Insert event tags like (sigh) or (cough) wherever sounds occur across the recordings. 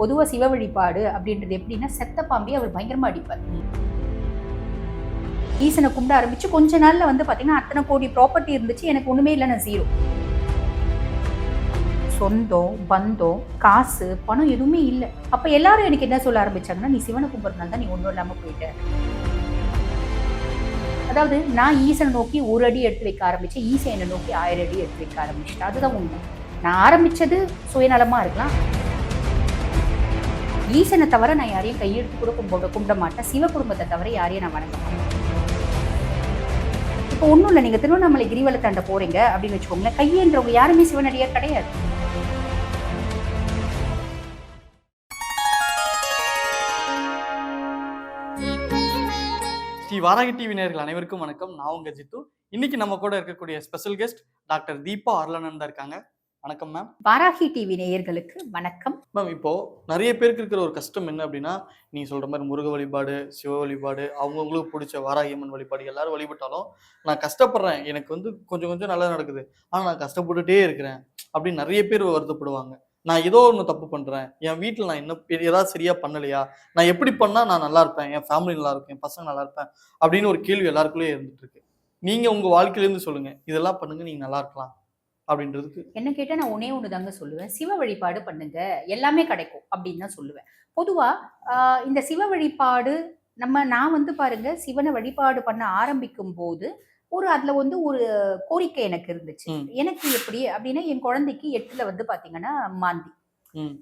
பொதுவாக சிவ வழிபாடு அப்படின்றது எப்படின்னா செத்த பாம்பி அவர் பயங்கரமாக அடிப்பார். ஈசனை கும்பிட ஆரம்பிச்சு கொஞ்ச நாள்ல வந்து பார்த்தீங்கன்னா அத்தனை கோடி ப்ராப்பர்ட்டி இருந்துச்சு எனக்கு ஒன்றுமே இல்லை நான் ஜீரோ சொந்தம் பந்தம் காசு பணம் எதுவுமே இல்லை. அப்போ எல்லாரும் எனக்கு என்ன சொல்ல ஆரம்பிச்சாங்கன்னா நீ சிவனை கும்பிட்றதுனால தான் நீ ஒன்றும் இல்லாமல் போயிட்ட. அதாவது நான் ஈசனை நோக்கி ஒரு அடி எடுத்து வைக்க ஆரம்பித்தேன் ஈசன் என்னை நோக்கி ஆயிரம் அடி எடுத்து வைக்க ஆரம்பிச்சிட்டேன் அதுதான் உண்மை. நான் ஆரம்பித்தது சுயநலமாக இருக்கலாம். ஈசனை தவிர நான் யாரையும் கையெழுத்து கூட கும்பிட கும்பிட மாட்டேன் சிவ குடும்பத்தை தவிர யாரையும் நான் வணங்க மாட்டேன். இப்போ ஒன்றும் இல்லை நீங்கள் திருவண்ணாமலை கிரிவலத்தாண்ட போகிறீங்க போறீங்க அப்படின்னு வச்சுக்கோங்களேன். கையேன்றவங்க யாருமே சிவனடியார் கிடையாது. ஸ்ரீ வாராகி டிவி நேர்கள் அனைவருக்கும் வணக்கம். நான் உங்க ஜித்து. இன்னைக்கு நம்ம கூட இருக்கக்கூடிய special guest doctor Deepa Arulananda இருக்காங்க. வணக்கம் மேம் வாராகி டிவி நேயர்களுக்கு வணக்கம். மேம் இப்போ நிறைய பேருக்கு இருக்கிற ஒரு கஷ்டம் என்ன அப்படின்னா நீ சொல்ற மாதிரி முருக வழிபாடு சிவ வழிபாடு அவங்கவுங்களுக்கு பிடிச்ச வாராகி அம்மன் வழிபாடு எல்லாரும் வழிபட்டாலும் நான் கஷ்டப்படுறேன். எனக்கு வந்து கொஞ்சம் கொஞ்சம் நல்லா நடக்குது. ஆனா நான் கஷ்டப்பட்டுட்டே இருக்கிறேன் அப்படின்னு நிறைய பேர் வருத்தப்படுவாங்க. நான் ஏதோ ஒன்று தப்பு பண்றேன். என் வீட்டில் நான் என்ன ஏதாவது சரியா பண்ணலையா? நான் எப்படி பண்ணா நான் நல்லா இருப்பேன்? என் ஃபேமிலி நல்லா இருக்கும் என் பசங்க நல்லா இருப்பேன்? அப்படின்னு ஒரு கேள்வி எல்லாருக்குள்ளேயே இருந்துட்டு இருக்கு. நீங்க உங்க வாழ்க்கையிலேருந்து சொல்லுங்க. இதெல்லாம் பண்ணுங்க நீங்க நல்லா இருக்கலாம். அப்படின்றதுக்கு என்ன கேட்டா நான் ஒன்னே ஒன்று தாங்க சொல்லுவேன். சிவ வழிபாடு பண்ணுங்க. எல்லாமே கிடைக்கும் அப்படின்னு தான் சொல்லுவேன். பொதுவா ஆஹ் இந்த சிவ வழிபாடு நம்ம நான் வந்து பாருங்க சிவனை வழிபாடு பண்ண ஆரம்பிக்கும் போது ஒரு அதுல வந்து ஒரு கோரிக்கை எனக்கு இருந்துச்சு. எனக்கு எப்படி அப்படின்னா என் குழந்தைக்கு எட்டுல வந்து பாத்தீங்கன்னா மாந்தி.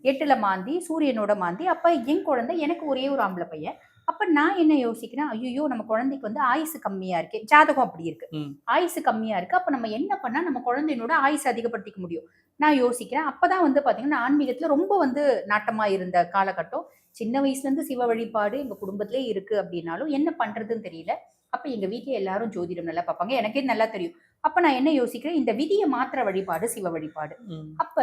எட்டுல மாந்தி சூரியனோட மாந்தி. அப்ப என் குழந்தை எனக்கு ஒரே ஒரு ஆம்பளை பையன். அப்ப நான் என்ன யோசிக்கிறேன்? ஐயோ நம்ம குழந்தைக்கு வந்து ஆயுசு கம்மியா இருக்கு. ஜாதகம் அப்படி இருக்கு. ஆயுசு கம்மியா இருக்கு. அப்ப நம்ம என்ன பண்ணா நம்ம குழந்தையினோட ஆயுசு அதிகப்படுத்திக்க முடியும்? நான் யோசிக்கிறேன். அப்பதான் வந்து பாத்தீங்கன்னா ஆன்மீகத்துல ரொம்ப வந்து நாட்டமா இருந்த காலகட்டம். சின்ன வயசுல இருந்து சிவ வழிபாடு எங்க குடும்பத்திலே இருக்கு அப்படின்னாலும் என்ன பண்றதுன்னு தெரியல. அப்ப எங்க வீட்ல எல்லாரும் ஜோதிடம் நல்லா பார்ப்பாங்க. எனக்கே நல்லா தெரியும். அப்ப நான் என்ன யோசிக்கிறேன்? இந்த விதியை மாத்திர வழிபாடு சிவ வழிபாடு. அப்ப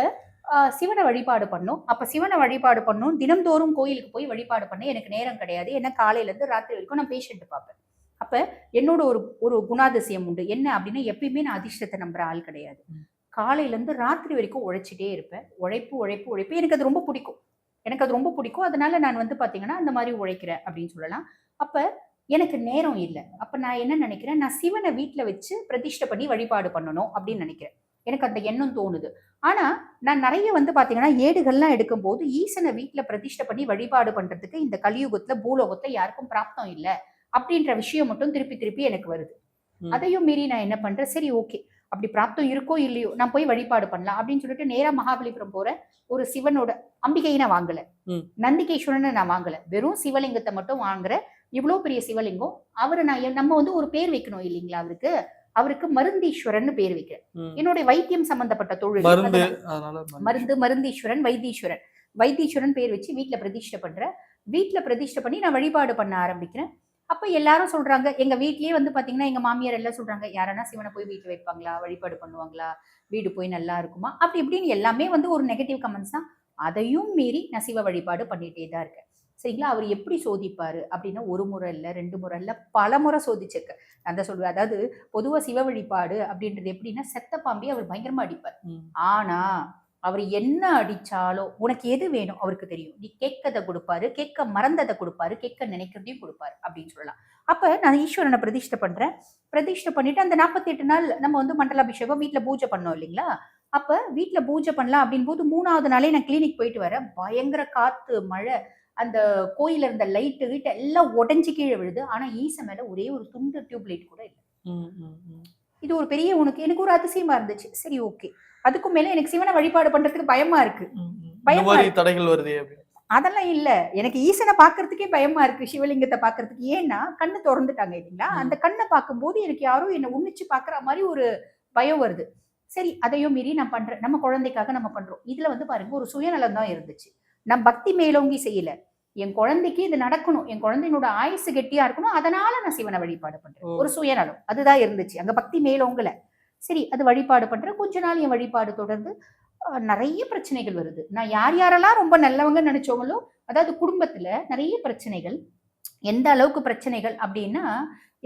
சிவனை வழிபாடு பண்ணோம். அப்ப சிவனை வழிபாடு பண்ணோம். தினம்தோறும் கோயிலுக்கு போய் வழிபாடு பண்ண எனக்கு நேரம் கிடையாது. ஏன்னா காலையில இருந்து ராத்திரி வரைக்கும் நான் பேஷண்ட் பார்ப்பேன். அப்ப என்னோட ஒரு ஒரு குணாதிசயம் உண்டு. என்ன அப்படின்னா எப்பயுமே நான் அதிர்ஷ்டத்தை நம்புற ஆள் கிடையாது. ம். காலையில இருந்து ராத்திரி வரைக்கும் உழைச்சிட்டே இருப்பேன். உழைப்பு உழைப்பு உழைப்பு. எனக்கு அது ரொம்ப பிடிக்கும். எனக்கு அது ரொம்ப பிடிக்கும். அதனால நான் வந்து பாத்தீங்கன்னா அந்த மாதிரி உழைக்கிறேன் அப்படின்னு சொல்லலாம். அப்ப எனக்கு நேரம் இல்லை. அப்ப நான் என்ன நினைக்கிறேன்? நான் சிவனை வீட்ல வச்சு பிரதிஷ்டை பண்ணி வழிபாடு பண்ணணும் அப்படின்னு நினைக்கிறேன். எனக்கு அந்த எண்ணம் தோணுது. ஆனா நான் நிறைய வந்து பாத்தீங்கன்னா ஏடுகள்லாம் எடுக்கும்போது ஈசனை வீட்ல பிரதிஷ்டை பண்ணி வழிபாடு பண்றதுக்கு இந்த கலியுகத்துல பூலோகத்துல யாருக்கும் பிராப்தம் இல்ல அப்படின்ற விஷயம் மட்டும் திருப்பி திருப்பி எனக்கு வருது. அதையும் மீறி நான் என்ன பண்றேன்? சரி ஓகே. அப்படி பிராப்தம் இருக்கோ இல்லையோ நான் போய் வழிபாடு பண்ணலாம் அப்படின்னு சொல்லிட்டு நேரா மகாபலிபுரம் போறேன் ஒரு சிவனோட அம்பிகையை நான் வாங்கல. நந்திகேஸ்வரனை நான் வாங்கல. வெறும் சிவலிங்கத்தை மட்டும் வாங்குறேன் இவ்வளவு பெரிய சிவலிங்கம் அவரை நான் நம்ம வந்து ஒரு பேர் வைக்கணும் இல்லைங்களா அவருக்கு? அவருக்கு மருந்தீஸ்வரன் பேர் வைக்கிறேன். என்னுடைய வைத்தியம் சம்பந்தப்பட்ட தொழில் மருந்து மருந்தீஸ்வரன் வைத்தீஸ்வரன். வைத்தீஸ்வரன் பேர் வச்சு வீட்ல பிரதிஷ்டை பண்றேன் வீட்ல பிரதிஷ்டை பண்ணி நான் வழிபாடு பண்ண ஆரம்பிக்கிறேன். அப்ப எல்லாரும் சொல்றாங்க எங்க வீட்லயே வந்து பாத்தீங்கன்னா எங்க மாமியார் எல்லாம் சொல்றாங்க யாரனா சிவனை போய் வீட்டுல வைப்பாங்களா? வழிபாடு பண்ணுவாங்களா? வீடு போய் நல்லா இருக்குமா? அப்படி இப்படின்னு எல்லாமே வந்து ஒரு நெகட்டிவ் கமெண்ட்ஸ் தான். அதையும் மீறி நான் சிவ வழிபாடு பண்ணிட்டே தான் இருக்கேன். சரிங்களா? அவர் எப்படி சோதிப்பாரு அப்படின்னா ஒரு முறை இல்லை ரெண்டு முறை இல்லை பல முறை சோதிச்சிருக்கேன் நான் தான் சொல்லுவேன். அதாவது பொதுவா சிவ வழிபாடு அப்படின்றது எப்படின்னா செத்த பாம்பி அவர் பயங்கரமா அடிப்பார். ம். ஆனா அவர் என்ன அடிச்சாலும் உனக்கு எது வேணும் அவருக்கு தெரியும். நீ கேட்கதை கொடுப்பாரு கேட்க மறந்ததை கொடுப்பாரு கேட்க நினைக்கிறதையும் கொடுப்பாரு அப்படின்னு சொல்லலாம். அப்ப நான் ஈஸ்வரனை பிரதிஷ்டை பண்றேன். பிரதிஷ்டை பண்ணிட்டு அந்த நாற்பத்தி எட்டு நாள் நம்ம வந்து மண்டலாபிஷேகம் வீட்ல பூஜை பண்ணோம் இல்லைங்களா? அப்ப வீட்ல பூஜை பண்ணலாம் அப்படின் போது மூணாவது நாளே நான் கிளினிக் போயிட்டு வரேன். பயங்கர காத்து மழை அந்த கோயில இருந்த லைட்டு வீட்டு எல்லாம் உடஞ்சி கீழே விழுது. ஆனா ஈச மேல ஒரே ஒரு துண்டு டியூப் லைட் கூட இல்லை. இது ஒரு பெரிய உனக்கு எனக்கு ஒரு அதிசயமா இருந்துச்சு. சரி ஓகே அதுக்கும் மேல எனக்கு சிவனை வழிபாடு பண்றதுக்கு பயமா இருக்கு. பயமா தடைகள் வருதே அதெல்லாம் இல்ல. எனக்கு ஈசனை பாக்குறதுக்கே பயமா இருக்கு சிவலிங்கத்தை பாக்குறதுக்கு ஏன்னா கண்ணு திறந்துட்டாங்க இல்லைங்களா. அந்த கண்ணை பார்க்கும்போது எனக்கு யாரோ என்னை உன்னிச்சு பாக்குற மாதிரி ஒரு பயம் வருது. சரி அதையும் மீறி நான் பண்றேன். நம்ம குழந்தைக்காக நம்ம பண்றோம். இதுல வந்து பாருங்க ஒரு சுயநலம் தான் இருந்துச்சு. நான் பக்தி மேலோங்கி செய்யல. என் குழந்தைக்கு இது நடக்கணும். என் குழந்தையினோட ஆயுசு கெட்டியா இருக்கணும். அதனால நான் சிவனை வழிபாடு பண்றேன். ஒரு சுயநலம். அதுதான் இருந்துச்சு. அங்க பக்தி மேலோங்கல சரி அது வழிபாடு பண்றேன். கொஞ்ச நாள் என் வழிபாடு தொடர்ந்து நிறைய பிரச்சனைகள் வருது. நான் யார் யாரெல்லாம் ரொம்ப நல்லவங்க நினைச்சவங்களோ அதாவது குடும்பத்துல நிறைய பிரச்சனைகள். எந்த அளவுக்கு பிரச்சனைகள் அப்படின்னா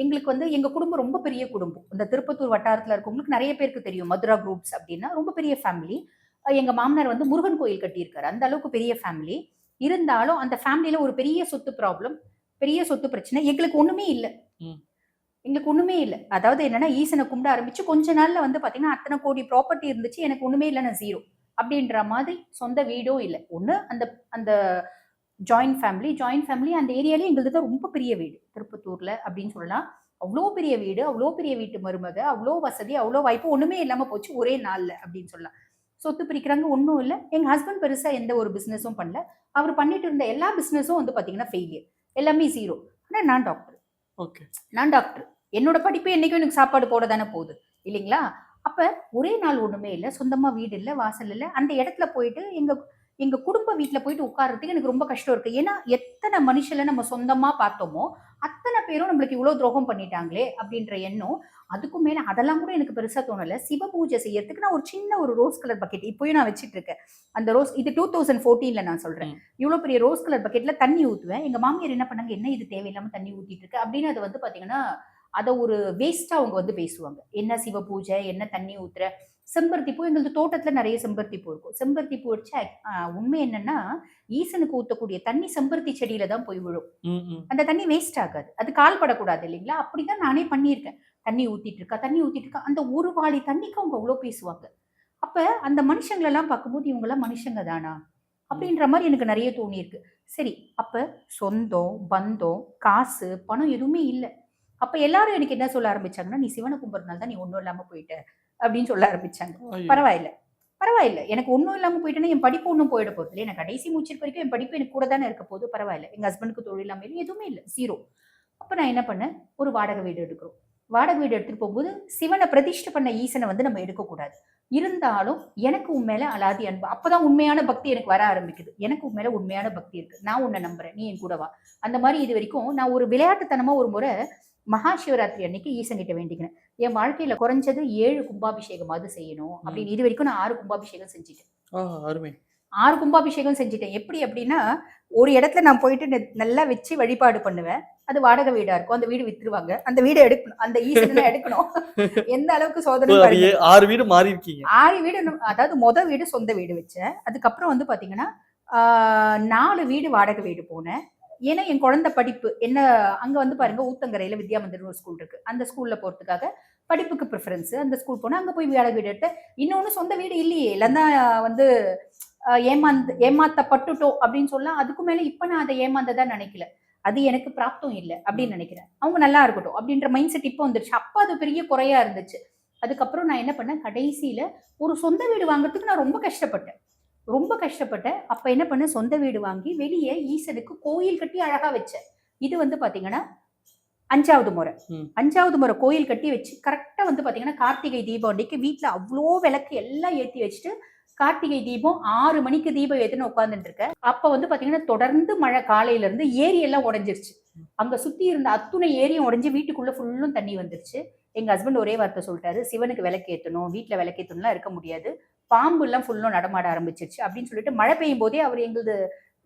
எங்களுக்கு வந்து எங்க குடும்பம் ரொம்ப பெரிய குடும்பம். இந்த திருப்பத்தூர் வட்டாரத்துல இருக்கவங்களுக்கு நிறைய பேருக்கு தெரியும். மதுரா குரூப்ஸ் அப்படின்னா ரொம்ப பெரிய ஃபேமிலி எங்க மாமனார் வந்து முருகன் கோயில் கட்டியிருக்காரு. அந்த அளவுக்கு பெரிய ஃபேமிலி இருந்தாலும் அந்த ஃபேமிலியில ஒரு பெரிய சொத்து ப்ராப்ளம் பெரிய சொத்து பிரச்சனை எங்களுக்கு ஒண்ணுமே இல்லை. ம். எங்களுக்கு ஒண்ணுமே இல்லை. அதாவது என்னன்னா ஈசனை கும்பிட ஆரம்பிச்சு கொஞ்ச நாள்ல வந்து பாத்தீங்கன்னா அத்தனை கோடி ப்ராப்பர்ட்டி இருந்துச்சு எனக்கு ஒண்ணுமே இல்லை நான் ஜீரோ அப்படின்ற மாதிரி சொந்த வீடும் இல்லை. ஒண்ணு அந்த அந்த ஜாயிண்ட் ஃபேமிலி ஜாயிண்ட் ஃபேமிலி அந்த ஏரியாலே எங்களுக்கு தான் ரொம்ப பெரிய வீடு. திருப்பத்தூர்ல அப்படின்னு சொல்லலாம். அவ்வளோ பெரிய வீடு அவ்வளோ பெரிய வீட்டு மருமக அவ்வளோ வசதி அவ்வளோ வாய்ப்பு ஒண்ணுமே இல்லாம போச்சு ஒரே நாள்ல அப்படின்னு சொல்லலாம். சொத்து பிரிக்கிறாங்க ஒன்றும் இல்லை. எங்க ஹஸ்பண்ட் பெருசா எந்த ஒரு பிசினஸும் பண்ணல. அவர் பண்ணிட்டு இருந்த எல்லா பிசினஸும் வந்து பாத்தீங்கன்னா ஃபெயிலியர் எல்லாமே ஜீரோ ஆனா நான் டாக்டர் ஓகே நான் டாக்டர் என்னோட படிப்பு என்னைக்கும் எனக்கு சாப்பாடு போட தானே போகுது. இல்லைங்களா? அப்ப ஒரே நாள் ஒண்ணுமே இல்லை. சொந்தமா வீடு இல்லை வாசல் இல்லை. அந்த இடத்துல போயிட்டு எங்க எங்க குடும்ப வீட்டுல போயிட்டு உட்கார்றதுக்கு எனக்கு ரொம்ப கஷ்டம் இருக்கு. ஏன்னா எத்தனை மனுஷல நம்ம சொந்தமா பார்த்தோமோ அத்தனை பேரும் நம்மளுக்கு இவ்வளவு துரோகம் பண்ணிட்டாங்களே அப்படின்ற எண்ணம் அதுக்கும் மேல அதெல்லாம் கூட எனக்கு பெருசா தோணல. சிவ பூஜை செய்யறதுக்கு நான் ஒரு சின்ன ஒரு ரோஸ் கலர் பக்கெட் இப்போயும் நான் வச்சிட்டு இருக்கேன். அந்த ரோஸ் இது டூ தௌசண்ட் ஃபோர்டீன்ல நான் சொல்றேன். ம். இவ்வளவு பெரிய ரோஸ் கலர் பக்கெட்ல தண்ணி ஊத்துவேன். எங்க மாமியார் என்ன பண்ணாங்க? என்ன இது தேவையில்லாம தண்ணி ஊத்திட்டு இருக்கு? அப்படின்னு அது வந்து பாத்தீங்கன்னா அதை ஒரு வேஸ்டா அவங்க வந்து பேசுவாங்க. என்ன சிவ பூஜை? என்ன தண்ணி ஊத்துற? செம்பருத்தி பூ எங்களுக்கு தோட்டத்துல நிறைய செம்பருத்தி பூ இருக்கும். செம்பருத்தி பூ வச்சு உண்மை என்னன்னா ஈசனுக்கு ஊத்தக்கூடிய தண்ணி செம்பருத்தி செடியில தான் போய் விழும். அந்த தண்ணி வேஸ்ட் ஆகாது. அது கால் படக்கூடாது இல்லைங்களா? அப்படிதான் நானே பண்ணியிருக்கேன். தண்ணி ஊத்திட்டு இருக்கா தண்ணி ஊத்திட்டு இருக்கா அந்த ஒரு வாளி தண்ணிக்கு அவங்க அவ்வளோ பேசுவாங்க. அப்ப அந்த மனுஷங்களெல்லாம் பார்க்கும்போது இவங்கெல்லாம் மனுஷங்க தானா? அப்படின்ற மாதிரி எனக்கு நிறைய தோணியிருக்கு. சரி அப்ப சொந்தம் பந்தம் காசு பணம் எதுவுமே இல்லை. அப்ப எல்லாரும் எனக்கு என்ன சொல்ல ஆரம்பிச்சாங்கன்னா நீ சிவனை கும்பிட்றதுனால தான் நீ ஒன்றும் இல்லாம போயிட்ட. அப்படின்னு சொல்ல ஆரம்பிச்சாங்க. பரவாயில்ல. பரவாயில்ல. எனக்கு ஒன்றும் இல்லாமல் போயிட்டேன்னா என் படிப்பு ஒன்றும் போயிட போகுது இல்லை. எனக்கு கடைசி மூச்சு வரைக்கும் என் படிப்பு எனக்கு கூட தானே இருக்க போகுது பரவாயில்ல. எங்கள் ஹஸ்பண்டுக்கு தொழில் இல்லாமல் இல்லை, எதுவுமே இல்லை. ஜீரோ அப்போ நான் என்ன பண்ணேன்? ஒரு வாடகை வீடு எடுக்கிறோம். வாடகை வீடு எடுத்துட்டு போகும்போது சிவனை பிரதிஷ்டை பண்ண ஈசனை வந்து நம்ம எடுக்கக்கூடாது. இருந்தாலும் எனக்கு உன் மேல அலாதி அன்பு. அப்பதான் உண்மையான பக்தி எனக்கு வர ஆரம்பிக்குது. எனக்கு உன் மேல உண்மையான பக்தி இருக்கு. நான் உன்னை நம்புறேன். நீ என் கூட வா. அந்த மாதிரி இது வரைக்கும் நான் ஒரு விளையாட்டுத்தனமா ஒரு முறை மகா சிவராத்திரி அன்னைக்கு ஈசன் கிட்ட வேண்டிக்கினேன் என் வாழ்க்கையில குறைஞ்சது ஏழு கும்பாபிஷேகமாவது செய்யணும். அப்படின்னு இது வரைக்கும் நான் ஆறு கும்பாபிஷேகம் செஞ்சுட்டேன். ஆறு கும்பாபிஷேகம் செஞ்சுட்டேன். எப்படி அப்படின்னா ஒரு இடத்துல நான் போயிட்டு நல்லா வச்சு வழிபாடு பண்ணுவேன். அது வாடகை வீடா இருக்கும். அந்த வீடு வித்துருவாங்க. அந்த வீடு எடுக்கணும். அந்த ஈசனை எடுக்கணும். (laughs) எந்த அளவுக்கு சோதனை ஆறு வீடு மாறி இருக்கீங்க ஆறு வீடு அதாவது மொத வீடு சொந்த வீடு வச்சேன். அதுக்கப்புறம் வந்து பாத்தீங்கன்னா ஆஹ், நாலு வீடு வாடகை வீடு போனேன். ஏன்னா என் குழந்தை படிப்பு என்ன அங்க வந்து பாருங்க ஊத்தங்கரையில வித்யா மந்திர்னு ஒரு ஸ்கூல் இருக்கு. அந்த ஸ்கூல்ல போறதுக்காக படிப்புக்கு ப்ரிஃபரன்ஸ் அந்த ஸ்கூல் போனால் அங்க போய் வேலை வீடு எடுத்து இன்னொன்னு சொந்த வீடு இல்லையே. இல்லைன்னா வந்து ஏமாந்து ஏமாத்தப்பட்டுட்டோம் அப்படின்னு சொல்லலாம் அதுக்கு மேல இப்ப நான் அதை ஏமாந்ததா நினைக்கல. அது எனக்கு பிராப்தம் இல்லை அப்படின்னு நினைக்கிறேன். அவங்க நல்லா இருக்கட்டும் அப்படின்ற மைண்ட் செட் இப்போ வந்துருச்சு. அப்ப அது பெரிய குறையா இருந்துச்சு. அதுக்கப்புறம் நான் என்ன பண்ணேன் கடைசியில ஒரு சொந்த வீடு வாங்குறதுக்கு நான் ரொம்ப கஷ்டப்பட்டேன். ரொம்ப கஷ்டப்பட்டேன். அப்ப என்ன பண்ணேன்? சொந்த வீடு வாங்கி வெளியே ஈசனுக்கு கோயில் கட்டி அழகா வச்சேன். இது வந்து பாத்தீங்கன்னா அஞ்சாவது முறை. அஞ்சாவது முறை கோயில் கட்டி வச்சு கரெக்டா வந்து பாத்தீங்கன்னா கார்த்திகை தீபம் அன்னைக்கு வீட்டுல அவ்வளோ விளக்கு எல்லாம் ஏத்தி வச்சுட்டு கார்த்திகை தீபம் ஆறு மணிக்கு தீபம் ஏத்துன்னு உட்காந்துட்டு இருக்கேன். அப்ப வந்து பாத்தீங்கன்னா தொடர்ந்து மழை காலையில இருந்து ஏரி எல்லாம் உடைஞ்சிருச்சு. அங்க சுத்தி இருந்த அத்துணை ஏரியும் உடைஞ்சு வீட்டுக்குள்ள ஃபுல்லும் தண்ணி வந்துருச்சு. எங்க ஹஸ்பண்ட் ஒரே வார்த்தை சொல்லிட்டாரு. சிவனுக்கு விளக்கு ஏத்தணும் வீட்டுல விளக்கு ஏத்தணும்லாம் இருக்க முடியாது. பாம்பு எல்லாம் ஃபுல்லும் நடமாட ஆரம்பிச்சிருச்சு அப்படின்னு சொல்லிட்டு மழை பெய்யும் போதே அவர் எங்களது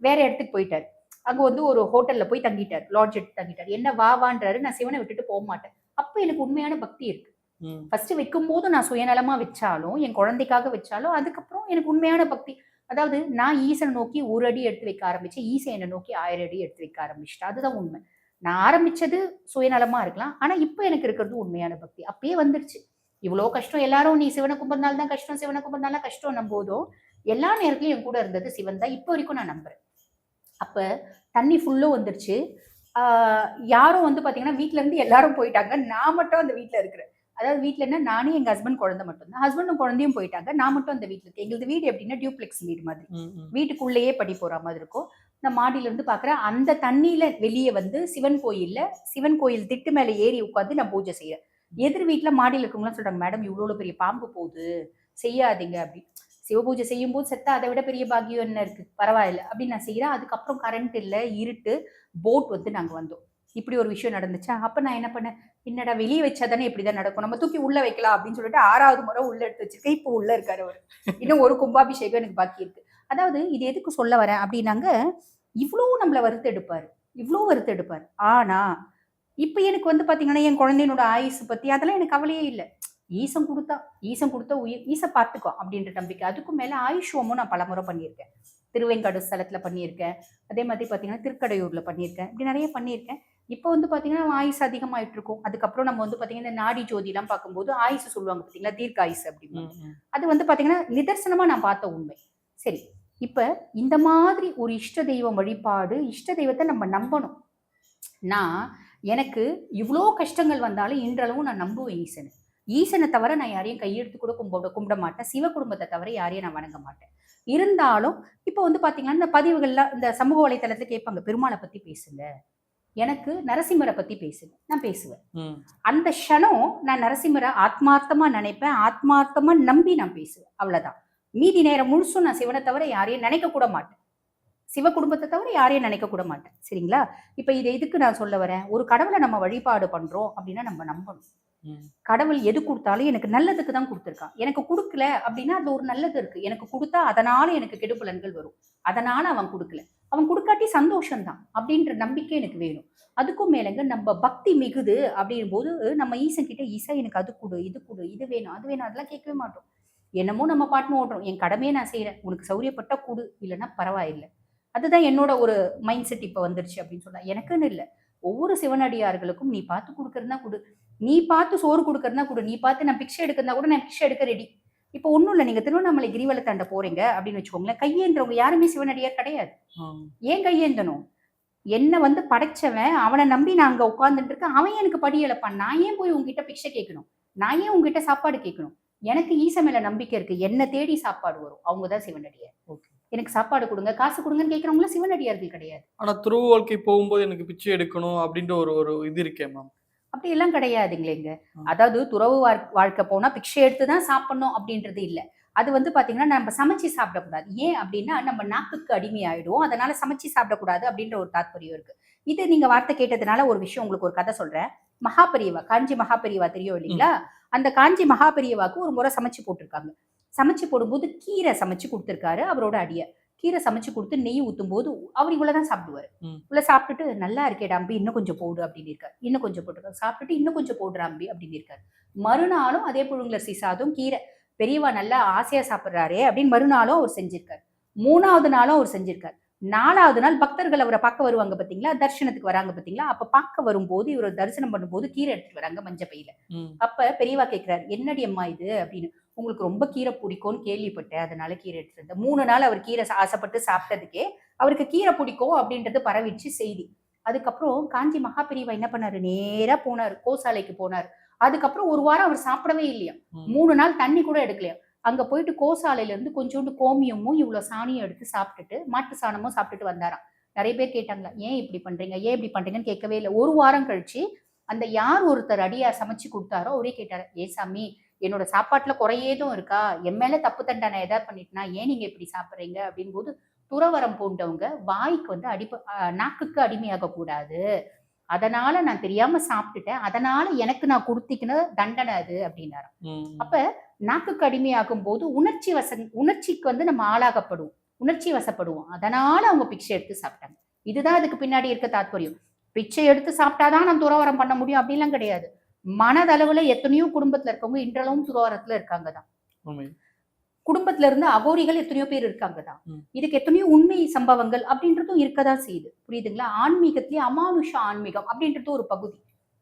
வேற இடத்துக்கு போயிட்டாரு. அங்க வந்து ஒரு ஹோட்டல்ல போய் தங்கிட்டார் லாட்ஜ் எடுத்து தங்கிட்டார். என்ன வா வான்றாரு நான் சிவனை விட்டுட்டு போக மாட்டேன். அப்ப எனக்கு உண்மையான பக்தி இருக்கு. ஃபர்ஸ்ட் வைக்கும் போது நான் சுயநலமா வச்சாலும் என் குழந்தைக்காக வச்சாலும் அதுக்கப்புறம் எனக்கு உண்மையான பக்தி. அதாவது நான் ஈசனை நோக்கி ஒரு அடி எடுத்து வைக்க ஆரம்பிச்சேன் ஈசன் என்னை நோக்கி ஆயிரம் அடி எடுத்து வைக்க ஆரம்பிச்சிட்டேன் அதுதான் உண்மை. நான் ஆரம்பிச்சது சுயநலமா இருக்கலாம். ஆனா இப்போ எனக்கு இருக்கிறது உண்மையான பக்தி. அப்பயே வந்துருச்சு. இவ்வளோ கஷ்டம் எல்லாரும் நீ சிவனை கும்பிட்றனால தான் கஷ்டம் சிவனை கும்பிட்றனால கஷ்டம் நம்போதும் எல்லா நேரத்துலயும் என் கூட இருந்தது சிவன் தான். இப்போ வரைக்கும் நான் நம்புறேன். அப்ப தண்ணி ஃபுல்லும் வந்துருச்சு. யாரும் வந்து பாத்தீங்கன்னா வீட்ல இருந்து எல்லாரும் போயிட்டாங்க. நான் மட்டும் அந்த வீட்ல இருக்கிறேன். அதாவது வீட்ல என்ன நானே எங்க ஹஸ்பண்ட் குழந்தை மட்டும் தான் ஹஸ்பண்டும் குழந்தையும் போயிட்டாங்க. நான் மட்டும் அந்த வீட்ல இருக்கேன். எங்களுக்கு வீடு எப்படின்னா டியூப்ளெக்ஸ் வீடு மாதிரி. வீட்டுக்குள்ளேயே படி போற மாதிரி இருக்கும். நான் மாடியில இருந்து பாக்குறேன். அந்த தண்ணியில வெளியே வந்து சிவன் கோயில்ல சிவன் கோயில் திட்டு மேல ஏறி உட்காந்து நான் பூஜை செய்யறேன் எதிர் வீட்டில் மாடியில் இருக்கவங்களாம் சொல்கிறாங்க மேடம் இவ்வளோ பெரிய பாம்பு போகுது செய்யாதீங்க. அப்படி. சிவபூஜை செய்யும் போது செத்தா அதை விட பெரிய பாக்கியம் என்ன இருக்குது பரவாயில்ல. அப்படின்னு நான் செய்கிறேன் அதுக்கப்புறம் கரண்ட் இல்லை இருட்டு போட் வந்து நாங்கள் வந்தோம். இப்படி ஒரு விஷயம் நடந்துச்சா. அப்போ நான் என்ன பண்ணேன்? என்னடா வெளியே வச்சா தானே இப்படிதான் நடக்கும்? நம்ம தூக்கி உள்ளே வைக்கலாம். அப்படின்னு சொல்லிட்டு ஆறாவது முறை உள்ளே எடுத்து வச்சிருக்கேன். இப்போ உள்ளே இருக்கார் அவர். இன்னும் ஒரு கும்பாபிஷேகம் எனக்கு பாக்கி இருக்குது அதாவது இது எதுக்கு சொல்ல வரேன் அப்படின்னாங்க இவ்வளோ நம்மளை வறுத்து எடுப்பார் இவ்வளோ வறுத்து எடுப்பார் ஆனா இப்ப எனக்கு வந்து பாத்தீங்கன்னா என் குழந்தையனோட ஆயுசு பத்தி அதெல்லாம் எனக்கு கவலையே இல்லை. ஈசன் கொடுத்தா ஈசன் கொடுத்தா உயிர் ஈச பார்த்துக்கோ அப்படின்ற நம்பிக்கை. அதுக்கும் மேல ஆயுஷ் ஹோமம் நான் பலமுறை பண்ணியிருக்கேன். திருவேங்காடு ஸ்தலத்துல பண்ணியிருக்கேன். அதே மாதிரி பார்த்தீங்கன்னா திருக்கடையூர்ல பண்ணியிருக்கேன். இப்படி நிறைய பண்ணியிருக்கேன். இப்போ வந்து பார்த்தீங்கன்னா ஆயுசு அதிகமாயிட்டு இருக்கும். அதுக்கப்புறம் நம்ம வந்து பார்த்தீங்கன்னா இந்த நாடி ஜோதிலாம் பார்க்கும்போது ஆயுசு சொல்லுவாங்க பார்த்தீங்களா தீர்க்க ஆயுசு அப்படின்னு. அது வந்து பாத்தீங்கன்னா நிதர்சனமா நான் பார்த்த உண்மை. சரி இப்ப இந்த மாதிரி ஒரு இஷ்ட தெய்வம் வழிபாடு இஷ்ட தெய்வத்தை நம்ம நம்பணும். நான் எனக்கு இவ்வளோ கஷ்டங்கள் வந்தாலும் இன்றளவும் நான் நம்புவேன் ஈசனை. ஈசனை தவிர நான் யாரையும் கையெடுத்து கூட கும்பிட கும்பிட மாட்டேன். சிவ குடும்பத்தை தவிர யாரையும் நான் வணங்க மாட்டேன். இருந்தாலும் இப்போ வந்து பாத்தீங்கன்னா இந்த பதிவுகள்லாம் இந்த சமூக வலைத்தளத்துல கேட்பாங்க பெருமாளை பத்தி பேசுங்க. எனக்கு நரசிம்மரை பத்தி பேசுங்க நான் பேசுவேன். அந்த க்ஷணம் நான் நரசிம்மரை ஆத்மார்த்தமா நினைப்பேன் ஆத்மார்த்தமா நம்பி நான் பேசுவேன். அவ்வளவுதான். மீதி நேரம் முழுசும் நான் சிவனை தவிர யாரையும் நினைக்க கூட மாட்டேன். சிவ குடும்பத்தை தவிர யாரையும் நினைக்க கூட மாட்டேன். சரிங்களா? இப்ப இதை எதுக்கு நான் சொல்ல வரேன்? ஒரு கடவுளை நம்ம வழிபாடு பண்றோம் அப்படின்னா நம்ம நம்பணும். கடவுள் எது கொடுத்தாலும் எனக்கு நல்லதுக்கு தான் கொடுத்துருக்கான். எனக்கு கொடுக்கல அப்படின்னா அது ஒரு நல்லது இருக்கு. எனக்கு கொடுத்தா அதனால எனக்கு கெடுபலன்கள் வரும். அதனால அவன் கொடுக்கல. அவன் கொடுக்காட்டி சந்தோஷம்தான் அப்படின்ற நம்பிக்கை எனக்கு வேணும். அதுக்கும் மேலங்க நம்ம பக்தி மிகுது அப்படின் போது நம்ம ஈசன் கிட்ட ஈசா எனக்கு அது கொடு இது கொடு இது வேணும் அது வேணும் அதெல்லாம் கேட்கவே மாட்டோம். என்னமோ நம்ம பாட்டுன்னு ஓடுறோம். என் கடமையை நான் செய்யறேன் உனக்கு சௌரியப்பட்டா கொடு. இல்லைன்னா பரவாயில்லை. அதுதான் என்னோட ஒரு மைண்ட் செட் இப்போ வந்துருச்சு அப்படின்னு சொன்னா எனக்குன்னு இல்லை. ஒவ்வொரு சிவனடியார்களுக்கும் நீ பார்த்து கொடுக்கறதுனா கொடு. நீ பார்த்து சோறு கொடுக்கறதுனா கொடு. நீ பார்த்து நான் பிக்ஷை எடுக்கிறதா கூட நான் பிக்ஷை எடுக்க ரெடி இப்போ ஒன்றும் இல்லை. நீங்கள் திருவண்ணாமலை கிரிவல தாண்ட போறீங்க அப்படின்னு வச்சுக்கோங்களேன். கையேந்திரவங்க யாருமே சிவனடியார் கிடையாது. ஏன் கையேந்தணும்? என்ன வந்து படைச்சவன் அவனை நம்பி நான் அங்க உட்கார்ந்துட்டு இருக்கேன். அவன் எனக்கு படி இழப்பான் நான் ஏன் போய் உங்ககிட்ட பிக்ஷை கேட்கணும்? நான் ஏன் உங்ககிட்ட சாப்பாடு கேட்கணும்? எனக்கு ஈச மேல நம்பிக்கை இருக்கு. என்ன தேடி சாப்பாடு வரும். அவங்க தான் சிவனடியார். Okay. எனக்கு சாப்பாடு கொடுங்க காசு கொடுங்கன்னு கேட்கறவங்களும் சிவனடியார்கள் கிடையாது. ஆனா துருவ வாழ்க்கை போகும்போது எனக்கு பிச்சை எடுக்கணும் அப்படின்ற ஒரு ஒரு இது இருக்கே மேம் அப்படி எல்லாம் கிடையாதுங்களேங்க. அதாவது துறவு வாழ்- வாழ்க்கை போனா பிக்ஷை எடுத்து தான் சாப்பிடணும் அப்படின்றது இல்ல. அது வந்து பாத்தீங்கன்னா நம்ம சமைச்சு சாப்பிடக்கூடாது. ஏன் அப்படின்னா நம்ம நாக்குக்கு அடிமை ஆயிடுவோம் அதனால சமைச்சு சாப்பிடக்கூடாது அப்படின்ற ஒரு தாத்பரியம் இருக்கு. இது நீங்க வார்த்தை கேட்டதுனால ஒரு விஷயம் உங்களுக்கு ஒரு கதை சொல்றேன். மகாபெரியவா காஞ்சி மகாபெரியவா தெரியும் இல்லைங்களா? அந்த காஞ்சி மகாபெரியவாக்கு ஒரு முறை சமைச்சு போட்டிருக்காங்க. சமைச்சு போடும்போது கீரை சமைச்சு கொடுத்துருக்காரு அவரோட அடிய. கீரை சமைச்சு கொடுத்து நெய் ஊத்தும் போது அவர் இவ்வளவுதான் சாப்பிடுவாரு. ம். உள்ள சாப்பிட்டுட்டு நல்லா இருக்கேடா அம்பி இன்னும் கொஞ்சம் போடு அப்படின்னு இருக்காரு. இன்னும் கொஞ்சம் போட்டுருக்காரு சாப்பிட்டுட்டு இன்னும் கொஞ்சம் போடுற அம்பி அப்படின்னு இருக்காரு. மறுநாளும் அதே புழுங்கலரிசி சாதம் கீரை. பெரியவா நல்லா ஆசையா சாப்பிட்றாரே அப்படின்னு மறுநாளும் அவர் செஞ்சிருக்காரு. மூணாவது நாளும் அவர் செஞ்சிருக்காரு. நாலாவது நாள் பக்தர்கள் அவரை பார்க்க வருவாங்க பாத்தீங்களா? தரிசனத்துக்கு வராங்க பாத்தீங்களா? அப்ப பார்க்க வரும்போது இவர் தரிசனம் பண்ணும்போது கீரை எடுத்துட்டு வராங்க மஞ்ச பையில ம். அப்ப பெரியவா கேக்குறாரு என்னடி அம்மா இது? அப்படின்னு. உங்களுக்கு ரொம்ப கீரை பிடிக்கும்னு கேள்விப்பட்டேன். அதனால கீரை எடுத்துட்டு வந்தேன். மூணு நாள் அவர் கீரை ஆசைப்பட்டு சாப்பிட்டதுக்கே அவருக்கு கீரை பிடிக்கும் அப்படின்றது பரவிச்சு செய்தி. அதுக்கப்புறம் காஞ்சி மகாபெரியவா என்ன பண்ணாரு? நேரா போனாரு. கோசாலைக்கு போனாரு. அதுக்கப்புறம் ஒரு வாரம் அவர் சாப்பிடவே இல்லையா. மூணு நாள் தண்ணி கூட எடுக்கலையா? அங்க போயிட்டு கோசாலையில இருந்து கொஞ்சோண்டு கோமியமும் இவ்வளவு சாணியும் எடுத்து சாப்பிட்டுட்டு மாட்டு சாணமும் சாப்பிட்டுட்டு வந்தாராம். நிறைய பேர் கேட்டாங்களா ஏன் இப்படி பண்றீங்க? ஏன் இப்படி பண்றீங்கன்னு கேட்கவே இல்லை. ஒரு வாரம் கழிச்சு அந்த யார் ஒருத்தர் அடியார் சமைச்சு கொடுத்தாரோ அவரே கேட்டாரு ஏ சாமி என்னோட சாப்பாட்டுல குறையேதும் இருக்கா? என் மேல தப்பு தண்டனை ஏதாவது பண்ணிட்டுனா? ஏன் நீங்க இப்படி சாப்பிடுறீங்க? அப்படின் போது துறவரம் பூண்டவங்க வாய்க்கு வந்து அடிப்ப நாக்குக்கு அடிமையாக கூடாது. அதனால நான் தெரியாம சாப்பிட்டுட்டேன். அதனால எனக்கு நான் கொடுத்திக்கின தண்டனை அது அப்படின்னாரு. அப்ப நாக்குக்கு அடிமையாகும் போது உணர்ச்சி வச உணர்ச்சிக்கு வந்து நம்ம ஆளாகப்படுவோம். உணர்ச்சி வசப்படுவோம். அதனால அவங்க பிச்சை எடுத்து சாப்பிட்டாங்க. இதுதான் அதுக்கு பின்னாடி இருக்க தாத்பரியம். பிச்சை எடுத்து சாப்பிட்டாதான் நான் துறவரம் பண்ண முடியும் அப்படிலாம் கிடையாது. மனதளவுல எத்தனையோ குடும்பத்துல இருக்கவங்க இன்றளவும் துறவரத்துல இருக்காங்க தான் குடும்பத்துல இருந்து அகோரிகள் எத்தனையோ பேர் இருக்காங்க தான். இதுக்கு எத்தனையோ உண்மை சம்பவங்கள் அப்படின்றதும் இருக்கதான் செய்யுது. புரியுதுங்களா? ஆன்மீகத்திலேயே அமானுஷ ஆன்மீகம் அப்படின்றது ஒரு பகுதி.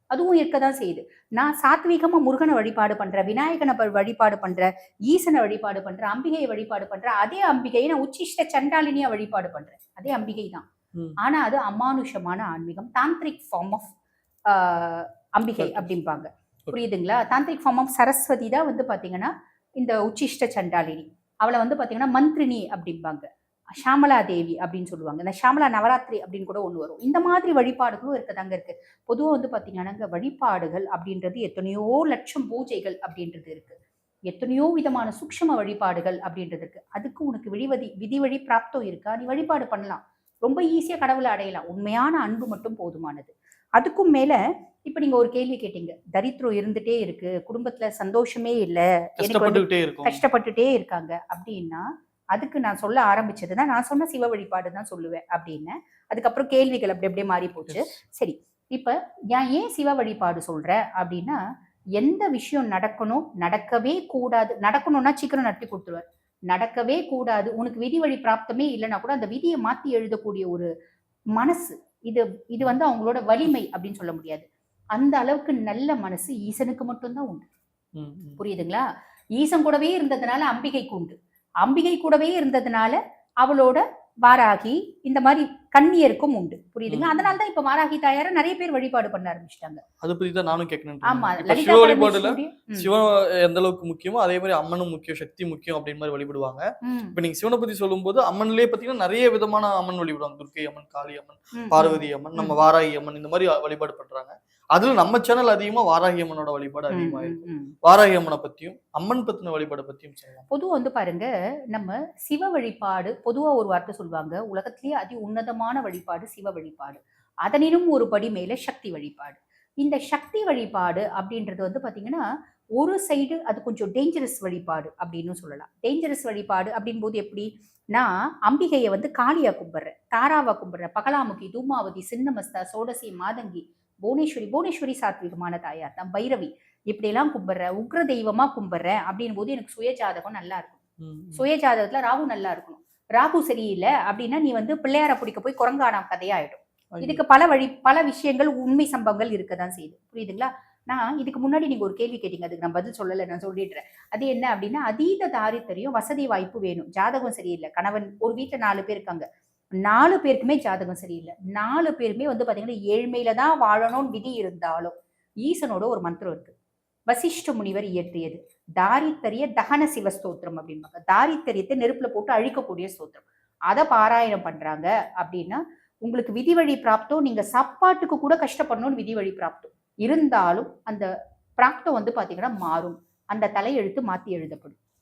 அதுவும் இருக்கதான் செய்யுது. நான் சாத்வீகமா முருகனை வழிபாடு பண்றேன் விநாயகனை வழிபாடு பண்றேன் ஈசனை வழிபாடு பண்றேன் அம்பிகையை வழிபாடு பண்றேன் அதே அம்பிகையை நான் உச்சிஷ்ட சண்டாலினியா வழிபாடு பண்றேன். அதே அம்பிகை தான். ஆனா அது அமானுஷமான ஆன்மீகம் தாந்திரிக் ஃபார்ம் ஆஃப் அம்பிகை. அப்படிம்பாங்க. புரியுதுங்களா? தாந்திரிக் ஃபார்ம் ஆஃப் சரஸ்வதி தான் வந்து பாத்தீங்கன்னா இந்த உச்சிஷ்ட சண்டாலினி அவளை வந்து பாத்தீங்கன்னா மந்த்ரினி அப்படிம்பாங்க. ஷாமலா தேவி அப்படின்னு சொல்லுவாங்க. இந்த ஷாமலா நவராத்திரி அப்படின்னு கூட ஒன்று வரும். இந்த மாதிரி வழிபாடுகளும் இருக்கதாங்க இருக்கு. பொதுவாக வந்து பார்த்தீங்கன்னா வழிபாடுகள் அப்படின்றது எத்தனையோ லட்சம் பூஜைகள் அப்படின்றது இருக்கு. எத்தனையோ விதமான சூக்ஷ்ம வழிபாடுகள் அப்படின்றது இருக்கு. அதுக்கு உனக்கு விழிவதி விதி வழி பிராப்தம் இருக்கா? நீ வழிபாடு பண்ணலாம். ரொம்ப ஈஸியா கடவுளை அடையலாம். உண்மையான அன்பு மட்டும் போதுமானது. அதுக்கும் மேல இப்ப நீங்க ஒரு கேள்வி கேட்டீங்க. தரித்திரம் இருந்துட்டே இருக்கு. குடும்பத்துல சந்தோஷமே இல்ல. கஷ்டப்பட்டுட்டே இருக்காங்க. அப்படின்னா அதுக்கு நான் சொல்ல ஆரம்பிச்சதுன்னா நான் சொன்ன சிவ வழிபாடு தான் சொல்லுவேன் அப்படின்னு. அதுக்கப்புறம் கேள்விகள் அப்படி அப்படியே மாறி போச்சு. சரி. இப்ப நான் ஏன் சிவ வழிபாடு சொல்றேன் அப்படின்னா எந்த விஷயம் நடக்கணும்? நடக்கவே கூடாது. நடக்கணும்னா சீக்கிரம் நடத்தி கொடுத்துருவார் நடக்கவே கூடாது. உனக்கு விதி வழி பிராப்தமே இல்லைன்னா கூட அந்த விதியை மாத்தி எழுதக்கூடிய ஒரு மனசு இது இது வந்து அவங்களோட வலிமை அப்படின்னு சொல்ல முடியாது. அந்த அளவுக்கு நல்ல மனசு ஈசனுக்கு மட்டும்தான் உண்டு. புரியுதுங்களா? ஈசன் கூடவே இருந்ததுனால அம்பிகைக்கு உண்டு. அம்பிகை கூடவே இருந்ததுனால அவளோட வாராகி இந்த மாதிரி கன்னியருக்கும் உண்டு. புரியுதுங்க. அதனால தான் இப்ப வாராகி தாயார நிறைய பேர் வழிபாடு பண்ண ஆரம்பிச்சிட்டாங்க. அதை தான் நானும் கேட்கணும்னு ஆமா சிவ வழிபாடுல சிவன் எந்த அளவுக்கு முக்கியமோ அதே மாதிரி அம்மனும் முக்கியம் சக்தி முக்கியம் அப்படின்னு மாதிரி வழிபடுவாங்க. இப்ப நீங்க சிவனை பத்தி சொல்லும்போது அம்மன்லயே பாத்தீங்கன்னா நிறைய விதமான அம்மன் வழிபடுவாங்க. துர்க்கை அம்மன் காளி அம்மன் பார்வதி அம்மன் நம்ம வாராகி அம்மன் இந்த மாதிரி வழிபாடு பண்றாங்க. அதுல நம்ம சேனல் அதிகமா வாராகி அம்மனோட வழிபாடு அதிகமா இருக்கும். வாராகி அம்மனை பத்தியும் அம்மன் பத்தின வழிபாடு பத்தியும் சொல்லலாம். பொதுவா வந்து பாருங்க நம்ம சிவ வழிபாடு பொதுவா ஒரு வார்த்தை சொல்லுவாங்க. உலகத்திலேயே அதி உன்னதமான வழிபாடு சிவ வழிபாடு. அதனினும் ஒரு படி மேல சக்தி வழிபாடு. இந்த சக்தி வழிபாடு அப்படின்றது வந்து பாத்தீங்கன்னா ஒரு சைடு அது கொஞ்சம் டேஞ்சரஸ் வழிபாடு அப்படின்னு சொல்லலாம். டேஞ்சரஸ் வழிபாடு அப்படின் போது எப்படி? நான் அம்பிகையை வந்து காளியா கும்பிடுறேன். தாராவா கும்பிடுறேன். பகலாமுகி தூமாவதி சின்னமஸ்தா சோடசி மாதங்கி புவனேஸ்வரி புவனேஸ்வரி சாத்விகமான தாயார். தான் பைரவி இப்படியெல்லாம் கும்பிடுறேன். உக்ர தெய்வமா கும்பிடுறேன் அப்படின் போது எனக்கு சுய ஜாதகம் நல்லா இருக்கும். ம், ம். சுய ஜாதகத்துல ராகு நல்லா இருக்கணும். ராகு சரியில்லை அப்படின்னா நீ வந்து பிள்ளையார பிடிக்க போய் குரங்கான கதையாயிடும். இதுக்கு பல வழி பல விஷயங்கள் உண்மை சம்பவங்கள் இருக்கதான் செய்யுது. புரியுதுங்களா? நான் இதுக்கு முன்னாடி நீங்க ஒரு கேள்வி கேட்டீங்க அதுக்கு நான் பதில் சொல்லலை நான் சொல்லிடுறேன். அது என்ன அப்படின்னா அதீத தாரித்தரியம் வசதி வாய்ப்பு வேணும். ஜாதகம் சரியில்லை. கணவன் ஒரு வீட்டுல நாலு பேர் இருக்காங்க. நாலு பேருக்குமே ஜாதகம் சரியில்லை. நாலு பேருமே வந்து பாத்தீங்கன்னா ஏழ்மையில தான் வாழணும்னு விதி இருந்தாலும் ஈசனோட ஒரு மந்திரம் இருக்கு. வசிஷ்ட முனிவர் இயற்றியது. தாரித்தரிய தகன சிவ ஸ்தோத்திரம் அப்படின்பாங்க தாரித்தரியத்தை நெருப்புல போட்டு அழிக்கக்கூடிய ஸ்தோத்திரம். அதை பாராயணம் பண்றாங்க அப்படின்னா உங்களுக்கு விதி வழி பிராப்தம் நீங்க சாப்பாட்டுக்கு கூட கஷ்டப்படணும்னு விதி வழி பிராப்தம் இருந்தாலும் அந்த பிராப்தம் வந்து பாத்தீங்கன்னா மாறும். அந்த தலையெழுத்து மாத்தி எழுதப்படும்.